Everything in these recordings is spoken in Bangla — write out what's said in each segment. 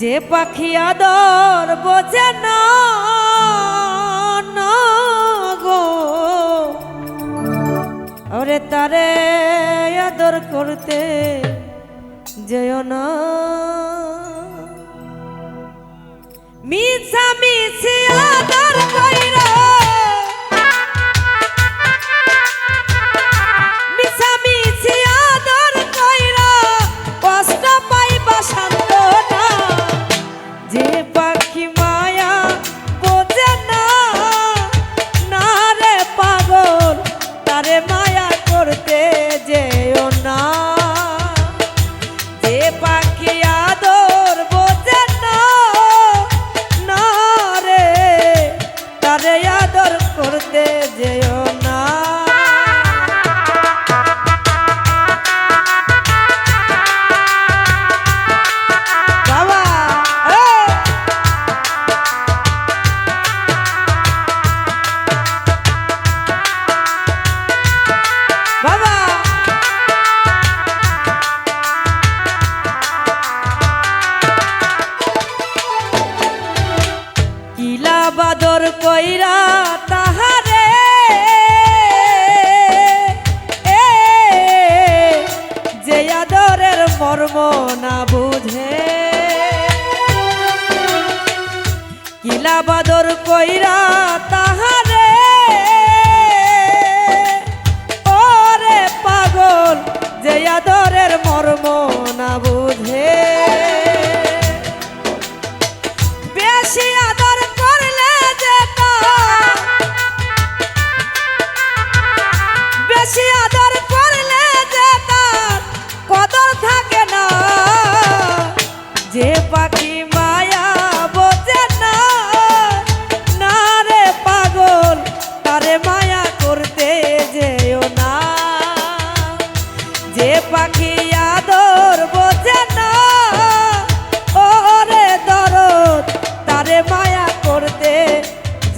যে পাখি আদর বোঝে না গো। ওরে তারে আদর করতে যেও না। মিছা মিছি আদর করে কইরা তাহারে। ওরে পাগল যে আদর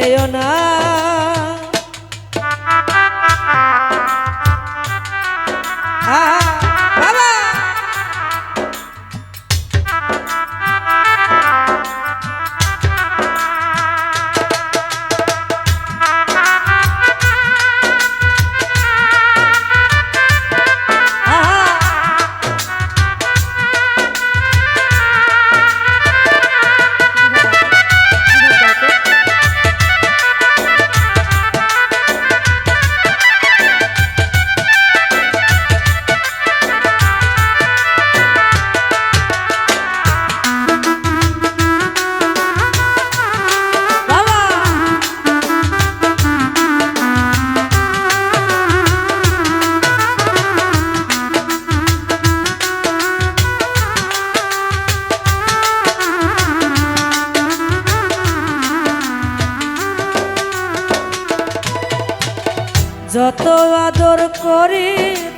যেও না।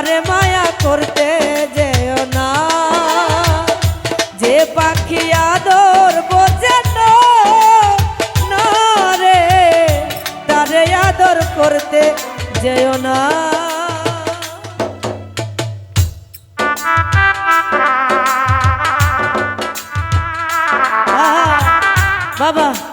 তারে মায়া করতে যেও না। যে পাখি আদর বোঝে না রে, তারে আদর করতে যেও না। বাবা।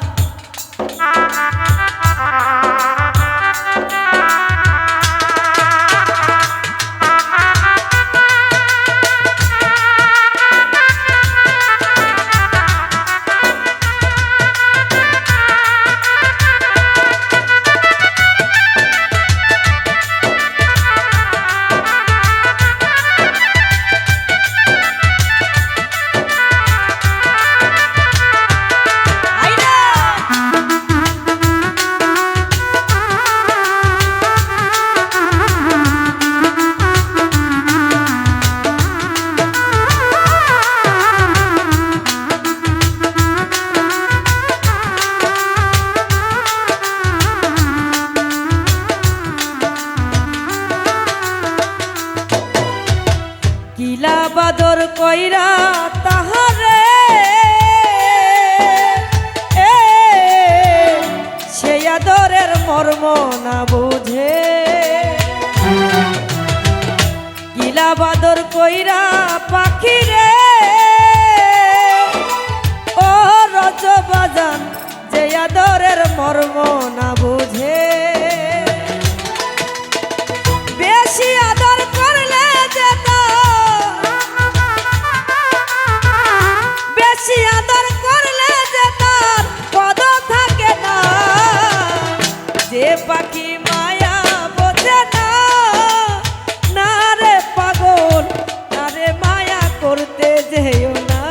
ধরতে যেও না।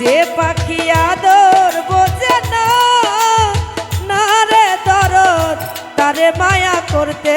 যে পাখি আদর বোঝে না রে দরদ তারে মায়া করতে